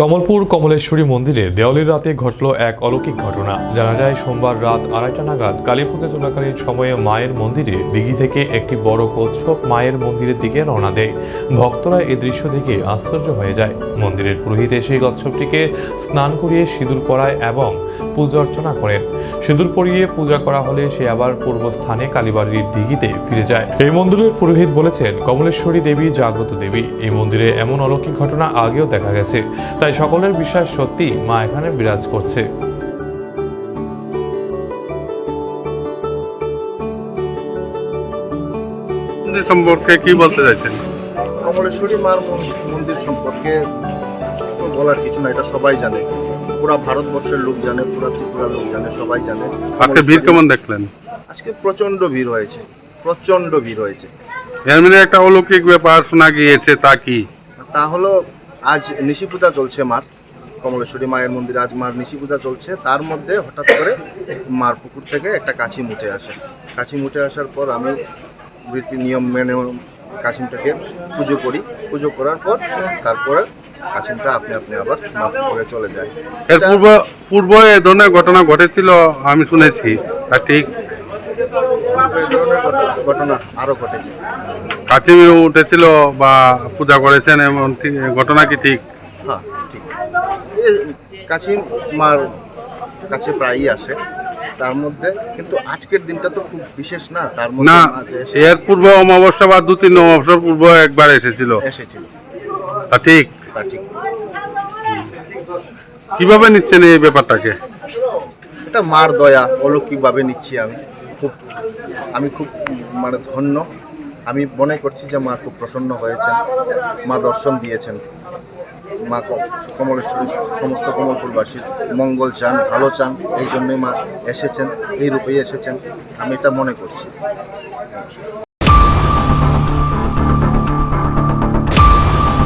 কমলপুর কমলেশ্বরী মন্দিরে দেওয়ালির রাতে ঘটল এক অলৌকিক ঘটনা। জানা যায়, সোমবার রাত আড়াইটা নাগাদ কালীপুজো চলাকালীন সময়ে মায়ের মন্দিরে দিঘি থেকে একটি বড় কচ্ছপ মায়ের মন্দিরের দিকে রওনা দেয়। ভক্তরা এ দৃশ্য দেখে আশ্চর্য হয়ে যায়। মন্দিরের পুরোহিত সেই কচ্ছপটিকে স্নান করিয়ে সিঁদুর করায় এবং পূজা অর্চনা করেন সিঁদুর পরিয়ে পূজা করা হলে সে আবার পূর্বস্থানে কালীবাড়ির দিঘিতে ফিরে যায়। এই মন্দিরের পুরোহিত বলেছেন কমলেশ্বরী দেবী জাগ্রত দেবী। এই মন্দিরে এমন অলৌকিক ঘটনা আগেও দেখা গেছে। তাই সকলের বিশ্বাস সত্যি মা এখানে বিরাজ করছে। মন্দির সম্পর্কে কি বলতে চাইছেন? কমলেশ্বরী মার মন্দির সম্পর্কে বলার কিছু না এটা সবাই জানে। পুরা ভারতবর্ষের লোক জানে পুরা ত্রিপুরার লোক জানে সবাই জানে। আজকে ভিড় কেমন দেখলেন? আজকে প্রচণ্ড ভিড় হয়েছে প্রচণ্ড ভিড় হয়েছে। এর মধ্যে একটা অলৌকিক ব্যাপার শোনা গিয়েছে তা কি? তা হলো আজ নিশি পূজা চলছে মার কমলেশ্বরী মায়ের মন্দিরে আজ মার নিশি পূজা চলছে। তার মধ্যে হঠাৎ করে মার পুকুর থেকে একটা কাছি মুটে আসে। কাছি মুটে আসার পর আমি রীতি নিয়ম মেনে কাছিমটাকে পুজো করি। পুজো করার পর তারপরে কাছিমটা আপনি আপনি আবার মার পুকুরে চলে যায় এর পূর্ব পূর্ব এ ধরনের ঘটনা ঘটেছিল আমি শুনেছি তা ঠিক? ঘটনা- আরও ঘটেছে। কাছে উঠেছিল বা পূজা করেছেন এমন ঘটনা কি ঠিক? হ্যাঁ ঠিক। কাছিম মার কাছে প্রায়ই আসে তার মধ্যে কিন্তু আজকের দিনটা তো খুব বিশেষ না তার না এর পূর্ব অমাবস্যা বা দু তিন অমাবস্যার পূর্ব একবার এসেছিল। এসেছিল। তা ঠিক? ঠিক। কীভাবে নিচ্ছেন এই ব্যাপারটাকে? এটা মার দয়া অলৌকিকভাবে নিচ্ছি আমি। খুব আমি খুব মানে ধন্য। আমি মনে করছি যে মা খুব প্রসন্ন হয়েছেন। মা দর্শন দিয়েছেন। মা কমলেশ্বরী সমস্ত কমলপুরবাসীর মঙ্গল চান ভালো চান এই জন্যই মা এসেছেন এই রূপেই এসেছেন। আমি এটা মনে করছি।